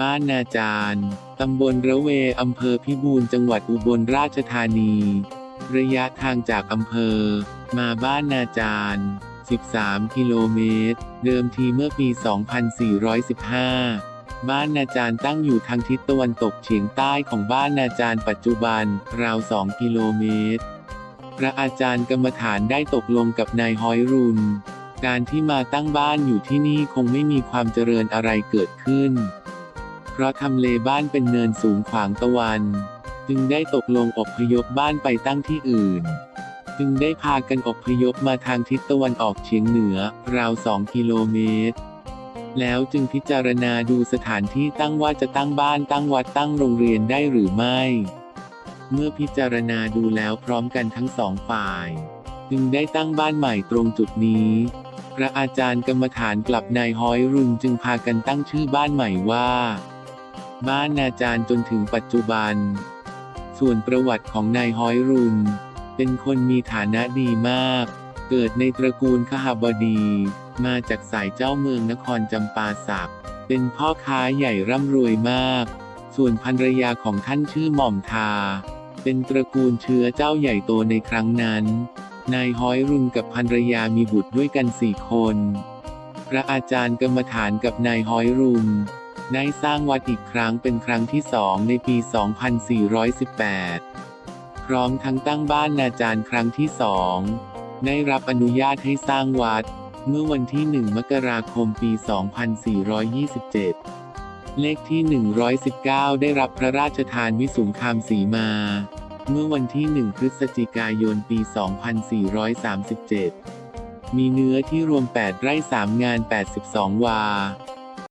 บ้านนาจาร์ตำบลระเว อำเภอพิบูลจังหวัดอุบลราชธานี ระยะทางจากอำเภอ มาบ้านนาจาร์13 กิโลเมตร เดิมทีเมื่อปี 2415บ้านนาจาร์ตั้งอยู่ทางทิศตะวันตกเฉียงใต้ของบ้านนาจาร์ปัจจุบัน ราว 2 กิโลเมตร พระอาจารย์กรรมฐานได้ตกลงกับนายฮอยรุน การที่มาตั้งบ้านอยู่ที่นี่คงไม่มีความเจริญอะไรเกิดขึ้น เพราะทำเลบ้านเป็นเนินสูงขวางตะวัน จึงได้ตกลงอบพยพบ้านไปตั้งที่อื่น จึงได้พากันอบพยพมาทางทิศตะวันออกเฉียงเหนือ ราว 2 กิโลเมตร แล้วจึงพิจารณาดูสถานที่ตั้งว่าจะตั้งบ้านตั้งวัดตั้งโรงเรียนได้หรือไม่ เมื่อพิจารณาดูแล้วพร้อมกันทั้งสองฝ่าย จึงได้ตั้งบ้านใหม่ตรงจุดนี้พระอาจารย์กรรมฐานกลับนายฮ้อยรุนจึงพากันตั้งชื่อบ้านใหม่ว่า บ้านนาจารย์จนถึงปัจจุบัน ส่วนประวัติของนายฮ้อยรุน เป็นคนมีฐานะดีมาก เกิดในตระกูลขหบดี มาจากสายเจ้าเมืองนครจำปาสัก เป็นพ่อค้าใหญ่ร่ำรวยมาก ส่วนภรรยาของท่านชื่อหม่อมทา เป็นตระกูลเชื้อเจ้าใหญ่โตในครั้งนั้นนายฮ้อยรุนกับภรรยามีบุตรด้วยกันสี่คน พระอาจารย์กรรมฐานกับนายฮ้อยรุน ได้สร้างวัดอีกครั้งเป็นครั้งที่สองในปี 2418 พร้อมทั้งตั้งบ้านนาจารย์ครั้งที่สองได้รับอนุญาตให้สร้างวัด เมื่อวันที่ 1 มกราคมปี 2427 เลขที่ 119 ได้รับพระราชทานวิสุงคามสีมา เมื่อวันที่ 1 พฤศจิกายนปี 2437 มีเนื้อที่รวม 8 ไร่ 3 งาน 82 วา